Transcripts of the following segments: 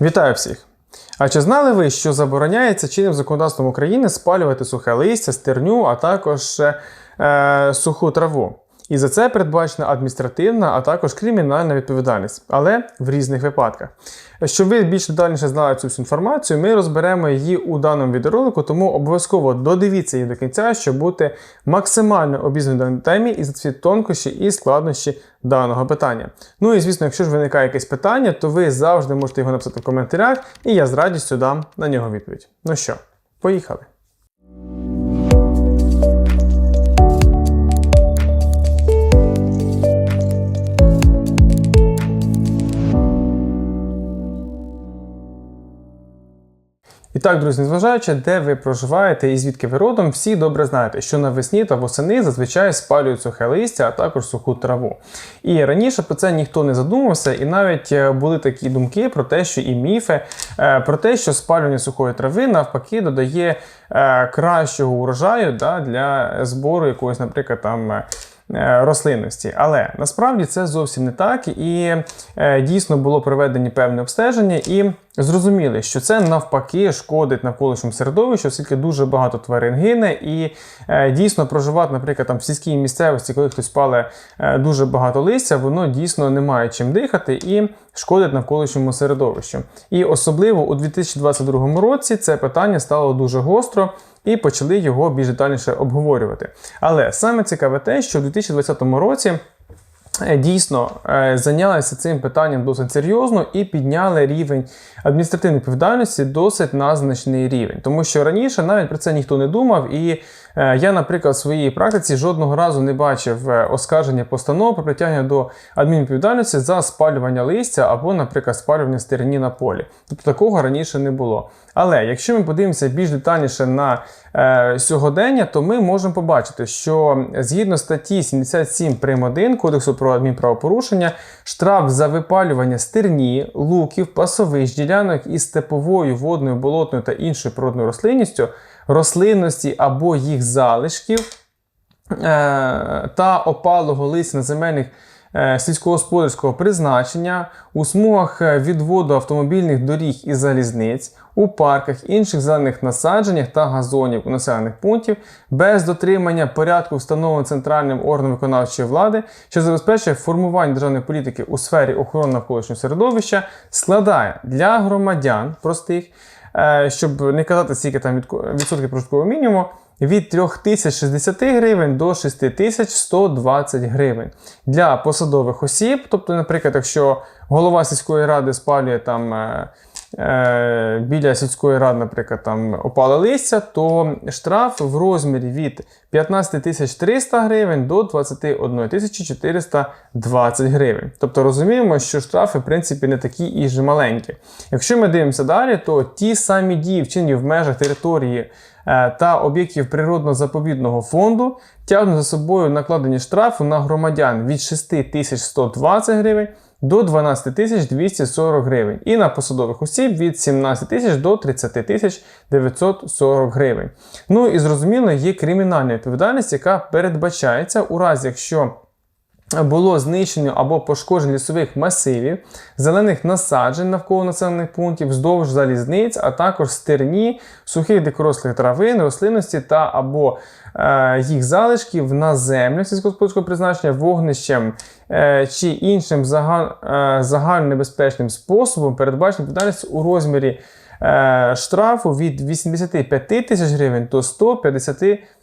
Вітаю всіх! А чи знали ви, що забороняється чинним законодавством України спалювати сухе листя, стерню, а також е, суху траву? І за це передбачена адміністративна, а також кримінальна відповідальність, але в різних випадках. Щоб ви більш детальніше знали цю всю інформацію, ми розберемо її у даному відеоролику, тому обов'язково додивіться її до кінця, щоб бути максимально обізнаним на темі і за всі тонкощі і складнощі даного питання. Ну і звісно, якщо ж виникає якесь питання, то ви завжди можете його написати в коментарях, і я з радістю дам на нього відповідь. Ну що, поїхали. І так, друзі, незважаючи, де ви проживаєте і звідки ви родом, всі добре знаєте, що навесні та восени зазвичай спалюють сухе листя, а також суху траву. І раніше про це ніхто не задумувався, і навіть е, були такі думки про те, що і міфи, е, про те, що спалювання сухої трави навпаки додає е, кращого урожаю да, для збору якогось, наприклад, там. Е, Рослинності, але насправді це зовсім не так, і е, дійсно було проведені певне обстеження, і зрозуміли, що це навпаки шкодить навколишньому середовищу, оскільки дуже багато тварин гине, і е, дійсно проживати, наприклад, там в сільській місцевості, коли хтось пале дуже багато листя, воно дійсно не має чим дихати і шкодить навколишньому середовищу. І особливо у 2022 році це питання стало дуже гостро. І почали його більш детальніше обговорювати. Але саме цікаве те, що в 2020 році е, дійсно е, зайнялися цим питанням досить серйозно і підняли рівень адміністративної відповідальності досить на значний рівень. Тому що раніше навіть про це ніхто не думав. І я, наприклад, в своїй практиці жодного разу не бачив е, оскарження постанов про притягнення до адмінвідповідальності за спалювання листя або, наприклад, спалювання стерні на полі. Тобто такого раніше не було. Але якщо ми подивимося більш детальніше на е, сьогодення, то ми можемо побачити, що згідно статті 77 прим. 1 Кодексу про адмінправопорушення, штраф за випалювання стерні, луків, пасовищ, ділянок із степовою, водною, болотною та іншою природною рослинністю, рослинності або їх залишків е, та опалого листя на земельних е, сільськогосподарського призначення у смугах е, відводу автомобільних доріг і залізниць, у парках, інших зелених насадженнях та газонів у населених пунктів без дотримання порядку, встановленого центральним органом виконавчої влади, що забезпечує формування державної політики у сфері охорони навколишнього середовища, складає для громадян простих, щоб не казати скільки там відсотків прожиткового мінімуму, від 3060 гривень до 6120 гривень. Для посадових осіб, тобто, наприклад, якщо голова сільської ради спалює там. Е, Біля сільської ради, наприклад, там опали листя, то штраф в розмірі від 15 300 гривень до 21 420 гривень. Тобто розуміємо, що штрафи, в принципі, не такі і ж маленькі. Якщо ми дивимося далі, то ті самі дії, вчинені в межах території е, та об'єктів природно-заповідного фонду тягнуть за собою накладені штрафи на громадян від 6120 гривень до 12 тисяч 240 гривень і на посадових осіб від 17 тисяч до 30 тисяч 940 гривень. Ну і зрозуміло, є кримінальна відповідальність, яка передбачається у разі, якщо було знищено або пошкодження лісових масивів, зелених насаджень навколо населених пунктів, вздовж залізниць, а також стерні, сухих дикорослих травин, рослинності та або е, їх залишків на землю сільськогосподарського призначення вогнищем е, чи іншим загал, е, загальнонебезпечним способом передбачена відповідальність у розмірі е, штрафу від 85 тисяч гривень до 153 тисяч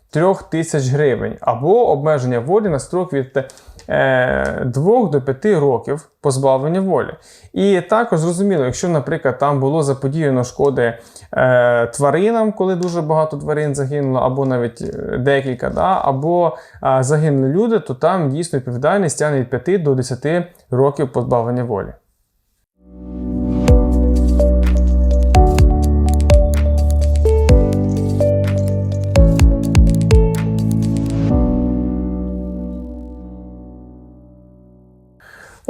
гривень або обмеження волі на строк від е, 2 до 5 років позбавлення волі. І також зрозуміло, якщо, наприклад, там було заподіяно шкоди е, тваринам, коли дуже багато тварин загинуло, або навіть е, декілька, да, або е, загинули люди, то там дійсно відповідальність тягне від 5 до 10 років позбавлення волі.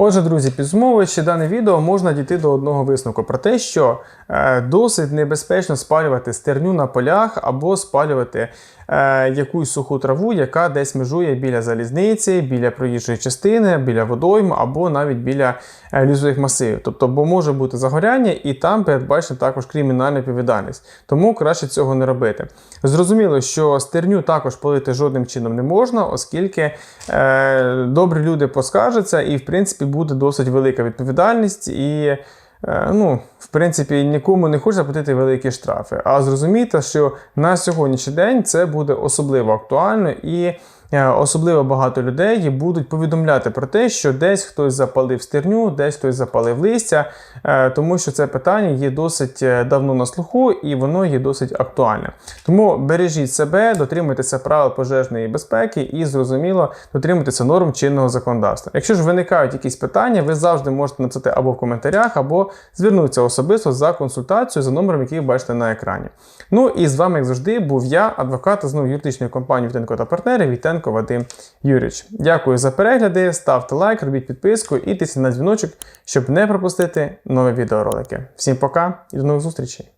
Отже, друзі, підсумовуючи дане відео, можна дійти до одного висновку про те, що е, досить небезпечно спалювати стерню на полях або спалювати якусь суху траву, яка десь межує біля залізниці, біля проїжджої частини, біля водойм або навіть біля е, лісових масивів. Тобто, бо може бути загоряння, і там передбачена також кримінальна відповідальність. Тому краще цього не робити. Зрозуміло, що стерню також полити жодним чином не можна, оскільки е, добрі люди поскаржаться, і в принципі буде досить велика відповідальність і. Е, Ну, в принципі, нікому не хочеться платити великі штрафи. А зрозумійте, що на сьогоднішній день це буде особливо актуально і особливо багато людей будуть повідомляти про те, що десь хтось запалив стерню, десь хтось запалив листя, е, тому що це питання є досить е, давно на слуху і воно є досить актуальне. Тому бережіть себе, дотримуйтеся правил пожежної безпеки і зрозуміло дотримуйтеся норм чинного законодавства. Якщо ж виникають якісь питання, ви завжди можете написати або в коментарях, або звернутися особисто за консультацією за номером, який ви бачите на екрані. Ну і з вами, як завжди, був я, адвокат знову юридичної компанії Вітенко та партнери Вітенко Вадим Юрійович. Дякую за перегляди, ставте лайк, робіть підписку і тисніть на дзвіночок, щоб не пропустити нові відеоролики. Всім пока і до нових зустрічей!